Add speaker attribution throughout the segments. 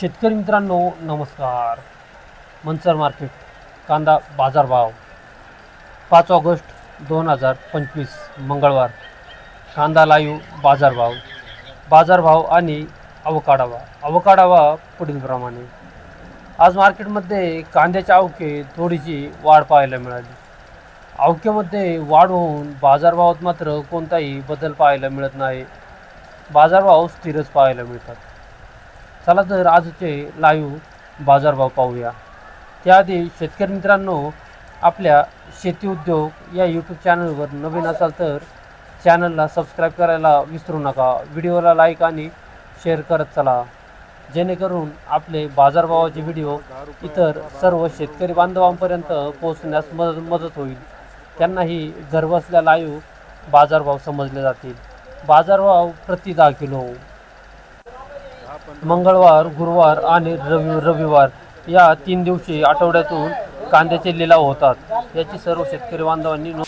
Speaker 1: शेतकरी मित्रांनो नमस्कार. मंचर मार्केट कांदा बाजारभाव पाच ऑगस्ट दोन हजार पंचवीस मंगळवार. कांदा लाईव बाजारभाव बाजारभाव आणि अवकाढावा अवकाढावा पुढीलप्रमाणे आज मार्केटमध्ये कांद्याच्या अवके थोडीशी वाढ पाहायला मिळाली. अवकेमध्ये वाढ होऊन बाजारभावात मात्र कोणताही बदल पाहायला मिळत नाही. बाजारभाव स्थिरच पाहायला मिळतात. चला तर आजचे लाईव्ह बाजारभाव पाहूया. त्याआधी शेतकरी मित्रांनो आपल्या शेती उद्योग या यूट्यूब चॅनलवर नवीन असाल तर चॅनलला सबस्क्राईब करायला विसरू नका. व्हिडिओला लाईक आणि शेअर करत चला. जेणेकरून आपले बाजारभावाचे व्हिडिओ इतर सर्व शेतकरी बांधवांपर्यंत पोहोचण्यास मदत मदत होईल. त्यांनाही घरबसल्या लाईव्ह बाजारभाव समजले जातील. बाजारभाव प्रति दहा किलो. मंगळवार गुरुवार आणि रवि रविवार या तीन दिवशी आठवड्यातून कांद्याचे लिलाव होतात. याची सर्व शेतकरी बांधवांनी नोंद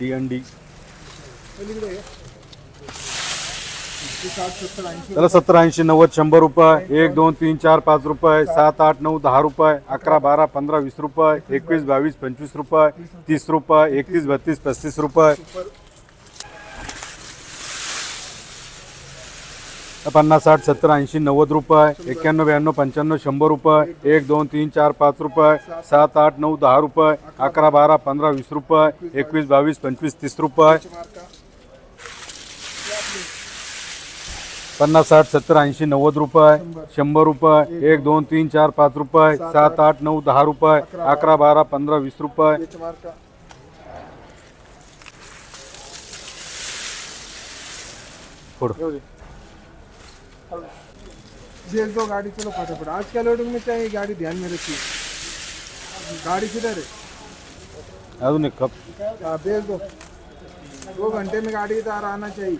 Speaker 2: डी एन डी त्याला सत्तर ऐंशी नव्वद शंभर रुपये एक दोन तीन चार पाच रुपये सात आठ नऊ दहा रुपये अकरा बारा पंधरा वीस रुपये एकवीस बावीस पंचवीस रुपये तीस रुपये एकतीस बत्तीस पस्तीस रुपये पन्नास साठ सत्तर ऐंशी नव्वद रुपये एक्क्याण्णव ब्याण्णव पंच्याण्णव शंभर रुपये एक दोन तीन चार पाच रुपये सात आठ नऊ दहा रुपये अकरा बारा पंधरा वीस रुपये एकवीस बावीस पंचवीस तीस रुपये. पन्नास साठ सत्तर ऐंशी नव्वद रुपये शंभर रुपये एक दोन तीन चार पाच रुपये सात आठ नऊ दहा रुपये अकरा बारा पंधरा वीस रुपये. पुढे.
Speaker 3: भेज दो गाड़ी चलो फटाफट आज का लोडिंग में चाहिए गाड़ी ध्यान में रखिए गाड़ी किधर है
Speaker 2: अजून एक कप
Speaker 3: भेज दो. दो घंटे में गाड़ी इधर आना चाहिए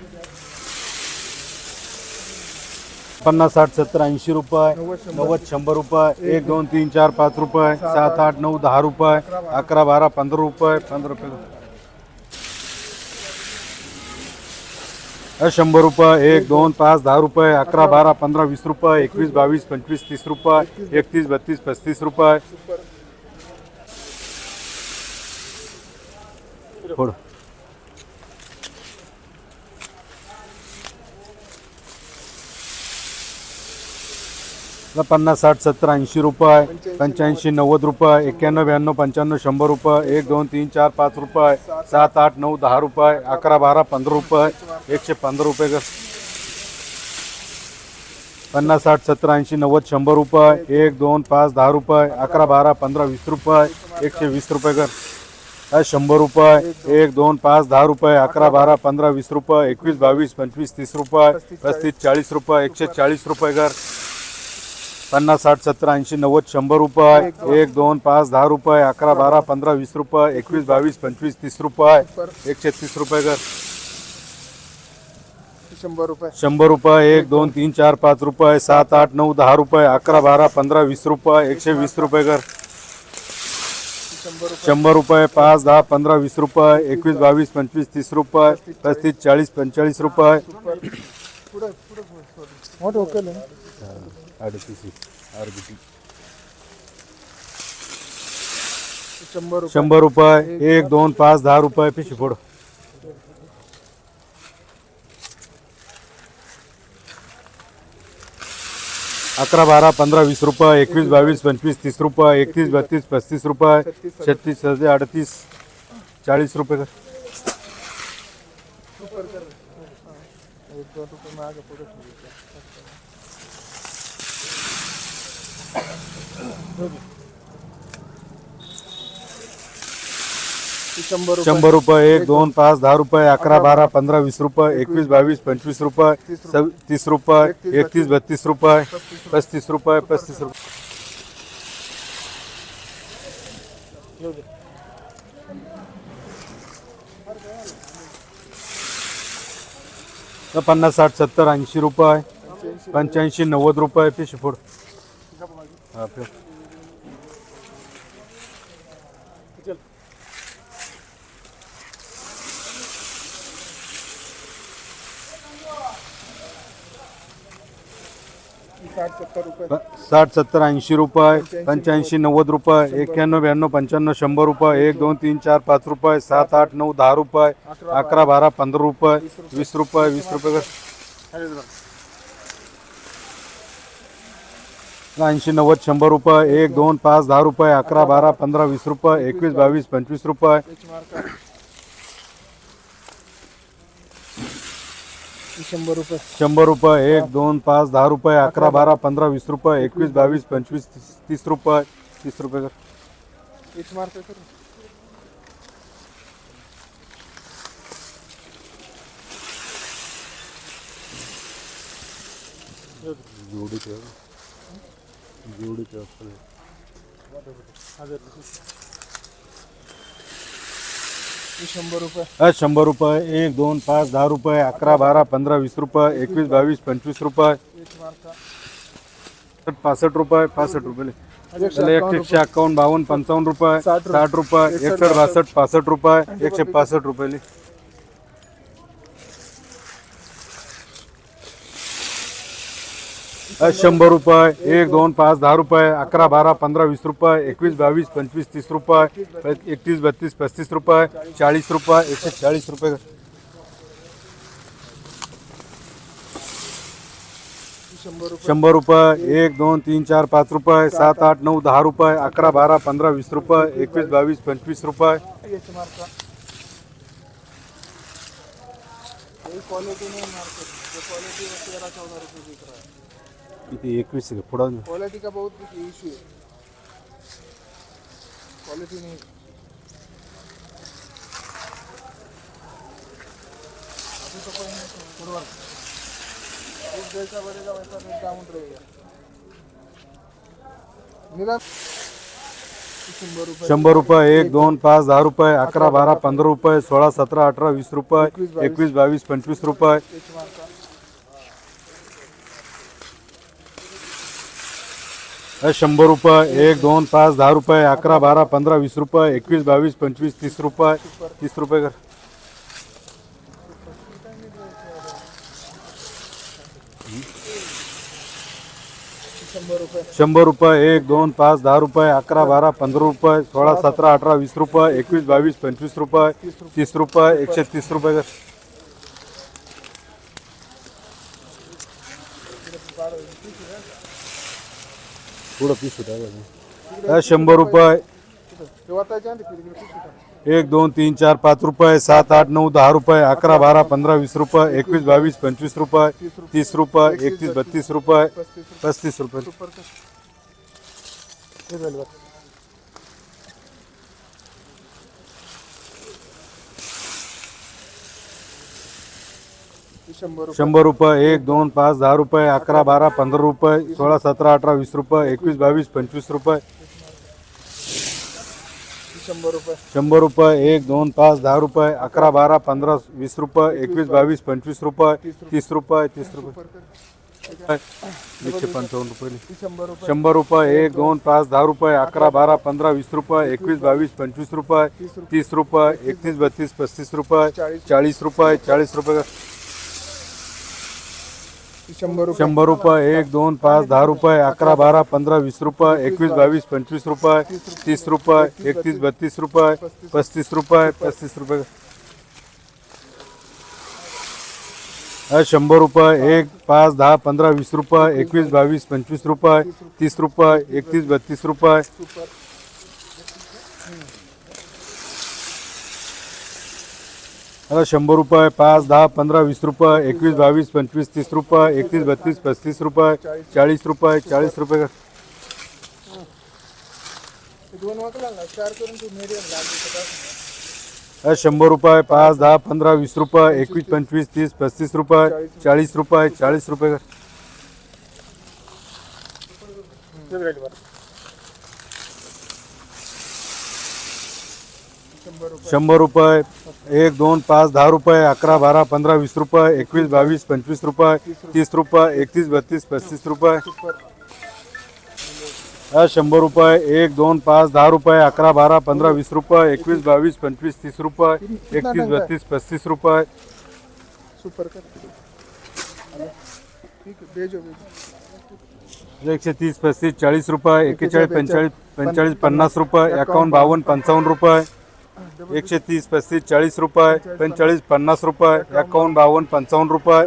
Speaker 2: पन्नास साठ सत्तर ऐंशी रुपये नव्वद शंभर. रुपये एक दोन तीन चार पाच रुपये सात आठ नऊ दहा रुपये अकरा बारा पंधरा रुपये पंधरा रुपये. शंभर रुपये एक दोन पाच दहा रुपये अकरा बारा पंधरा वीस रुपये एकवीस बावीस पंचवीस तीस रुपये एकतीस बत्तीस. पस्तीस रुपये. पन्नास साठ सत्तर ऐंशी रुपये पंच्याऐंशी नव्वद रुपये एक्क्याण्णव ब्याण्णव पंच्याण्णव शंभर रुपये एक दोन तीन चार पाच रुपये सात आठ नऊ दहा रुपये अकरा बारा पंधरा रुपये एकशे पंधरा रुपये पन्नास साठ सत्तर ऐंशी नव्वद शंभर रुपये एक दोन पाच दहा रुपये अकरा बारा पंधरा वीस रुपये एकशे वीस रुपये कर शंभर रुपये एक दोन पाच दहा रुपये अकरा बारा पंधरा वीस रुपये एकवीस बावीस पंचवीस तीस रुपये पस्तीस चाळीस रुपये एकशे चाळीस रुपये कर पन्नास साठ सत्तर ऐंशी नव्वद शंभर रुपये. एक दोन पाच दहा रुपये. अकरा बारा पंधरा वीस रुपये. एकवीस बावीस पंचवीस तीस रुपये. एकशे तीस रुपये कर.
Speaker 3: शंभर रुपये.
Speaker 2: शंभर रुपये. एक दोन तीन चार पाच रुपये. सात आठ नऊ दहा रुपये. अकरा बारा पंधरा वीस रुपये. एकशे वीस रुपये कर.
Speaker 3: शंभर
Speaker 2: रुपये. पाच दहा पंधरा वीस रुपये. एकवीस बावीस पंचवीस तीस रुपये. पस्तीस चाळीस पंचेचाळीस रुपये
Speaker 3: पुढे पुढे मोठं ओकेल
Speaker 2: अडतीस
Speaker 3: शंभर रुपये.
Speaker 2: शंभर रुपये एक दोन पाच दहा रुपये पिशी फोड अकरा बारा पंधरा वीस रुपये एकवीस बावीस पंचवीस तीस रुपये एकतीस बत्तीस पस्तीस रुपये छत्तीस सदे अडतीस चाळीस रुपये कर.
Speaker 3: एक दोन रुपये मागे पुढे ठेवायचे. शंभर रुपये.
Speaker 2: एक दोन पाच दहा रुपये अकरा बारा पंधरा वीस रुपये एकवीस बावीस पंचवीस रुपये तीस रुपये. एकतीस बत्तीस रुपये. पस्तीस रुपये. पस्तीस रुपये पन्नास साठ सत्तर ऐंशी रुपये पंच्याऐंशी नव्वद रुपये पिशी फोड हा, फिर.
Speaker 3: ही साठ सत्तर रुपये।
Speaker 2: साठ सत्तर ऐंशी रुपये पंच्याऐंशी नव्वद रुपये एक्क्याण्णव ब्याण्णव पंच्याण्णव शंभर रुपये एक दोन तीन चार पाच रुपये सात आठ नऊ दहा रुपये अकरा बारा पंधरा रुपये वीस रुपये। वीस रुपये ऐंशी नव्वद शंभर रुपये एक दोन पाच दहा रुपये अकरा बारा पंधरा वीस रुपये एकवीस बावीस पंचवीस रुपये.
Speaker 3: शंभर रुपये.
Speaker 2: शंभर रुपये एक दोन पाच दहा रुपये अकरा बारा पंधरा वीस रुपये एकवीस बावीस पंचवीस तीस तीस रुपये तीस रुपये कर.
Speaker 3: एच मार्का शंभर रुपये
Speaker 2: शंभर रुपये एक दोन पाच दहा रुपये अकरा बारा पंधरा वीस रुपये एकवीस बावीस पंचवीस रुपये पासष्ट रुपये पासष्ट रुपये
Speaker 3: एकशे
Speaker 2: त्याला एकशे बावन्न पंचावन्न रुपये
Speaker 3: साठ रुपये. एकसष्ट
Speaker 2: एकसष्ट बासष्ट पासष्ट रुपये एकशे पासष्ट रुपये शंभर रुपये एक दोन पाच दहा रुपये अकरा बारा पंधरा वीस रुपये एकवीस बावीस पंचवीस तीस रुपये एकतीस बत्तीस पस्तीस रुपये चाळीस रुपये एकशे चाळीस रुपये.
Speaker 3: शंभर रुपये
Speaker 2: एक दोन तीन चार पाच रुपये सात आठ नऊ दहा रुपये अकरा बारा पंधरा वीस रुपये एकवीस बावीस पंचवीस रुपये.
Speaker 3: क्वालिटी नाही मार्केट. क्वालिटी तेरा चौदा रुपये बिक रहा है
Speaker 2: किती एकवीस आहे पुढं
Speaker 3: क्वालिटी का बहुत इशू है क्वालिटी नहीं. अभी तो कोई नहीं फुटबॉल एक जैसा बढ़ेगा वैसा रेट डाउन रहेगा निदान शंभर रुपये.
Speaker 2: शंभर रुपये एक दोन पाच दहा रुपये अकरा बारा पंधरा रुपये सोळा सतरा अठरा वीस रुपये एकवीस बावीस. पंचवीस रुपये. शंभर रुपये एक दोन पाच दहा रुपये अकरा बारा पंधरा वीस रुपये एकवीस बावीस पंचवीस तीस रुपये तीस रुपये कर
Speaker 3: शंभर रुपये
Speaker 2: शंभर रुपये एक दोन पाच दहा रुपये अकरा बारा पंधरा रुपये सोळा सतरा अठरा वीस रुपये एकवीस बावीस पंचवीस रुपये तीस रुपये एकशे तीस रुपये कर पुढं पीस होता शंभर रुपये। एक दोन तीन, चार, पाँच रुपये, सात, आठ, नौ दहा रुपये, अकरा, बारह, पंद्रह वीस रुपये एकवीस बावीस पंचवीस रुपये, तीस रुपये एकतीस बत्तीस रुपये पस्तीस रुपये।
Speaker 3: शंभर रुपये।
Speaker 2: एक दोन पाच दहा रुपये अकरा बारा पंधरा रुपये सोळा सतरा अठरा वीस रुपये एकवीस बावीस पंचवीस रुपये.
Speaker 3: शंभर रुपये।
Speaker 2: एक दोन पाच दहा रुपये अकरा बारा पंधरा वीस रुपये एकवीस बावीस पंचवीस रुपये तीस रुपये तीस रुपये. एकशे पंचावन्न रुपये
Speaker 3: शंभर रुपये.
Speaker 2: एक दोन पाच दहा रुपये अकरा बारा पंधरा वीस रुपये एकवीस बावीस पंचवीस रुपये तीस रुपये एकतीस बत्तीस पस्तीस रुपये चाळीस रुपये चाळीस रुपये.
Speaker 3: शंभर रुपये.
Speaker 2: शंभर रुपये एक दोन पाच दहा रुपये अकरा बारा पंधरा वीस रुपये एकवीस बावीस पंचवीस रुपये तीस रुपये एकतीस बत्तीस रुपये पस्तीस रुपये पस्तीस रुपये. हा, शंभर रुपये एक पाच दहा पंधरा वीस रुपये एकवीस बावीस पंचवीस रुपये तीस रुपये एकतीस बत्तीस रुपये. आता शंभर रुपये पाच दहा पंधरा वीस रुपये एकवीस बावीस पंचवीस तीस रुपये एकतीस बत्तीस पस्तीस रुपये चाळीस रुपये चाळीस रुपये. शंभर रुपये पाच दहा पंधरा वीस रुपये एकवीस पंचवीस तीस पस्तीस रुपये चाळीस रुपये चाळीस रुपये.
Speaker 3: शंभर रुपये
Speaker 2: एक दोन पाच दहा रुपये अकरा बारा पंधरा वीस रुपये एकवीस बावीस पंचवीस रुपये तीस रुपये एकतीस बत्तीस पस्तीस रुपये. हा, शंभर रुपये एक दोन पाच दहा रुपये अकरा बारा पंधरा वीस रुपये एकवीस बावीस पंचवीस तीस रुपये एकतीस बत्तीस पस्तीस रुपये. एकशे तीस पस्तीस चाळीस रुपये एक्केचाळीस पंचेचाळीस पंचेचाळीस पन्नास रुपये एकावन्न बावन्न पंचावन्न रुपये. एकशे तीस पस्तीस चाळीस रुपये पंचेचाळीस पन्नास रुपये एकावन्न बावन्न पंचावन्न रुपये.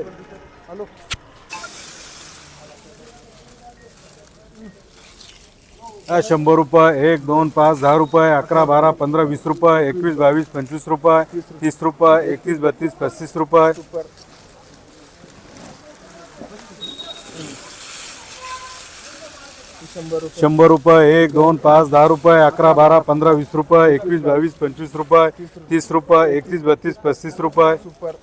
Speaker 2: हा, शंभर रुपये एक दोन पाच दहा रुपये अकरा बारा पंधरा वीस रुपये एकवीस बावीस पंचवीस रुपये तीस रुपये एकतीस बत्तीस पस्तीस
Speaker 3: रुपये.
Speaker 2: शंभर रुपये. एक दोन पाच दहा रुपये अकरा बारा पंधरा वीस रुपये एकवीस बावीस पंचवीस रुपये तीस रुपये एकतीस बत्तीस पस्तीस रुपये.
Speaker 3: सुपर.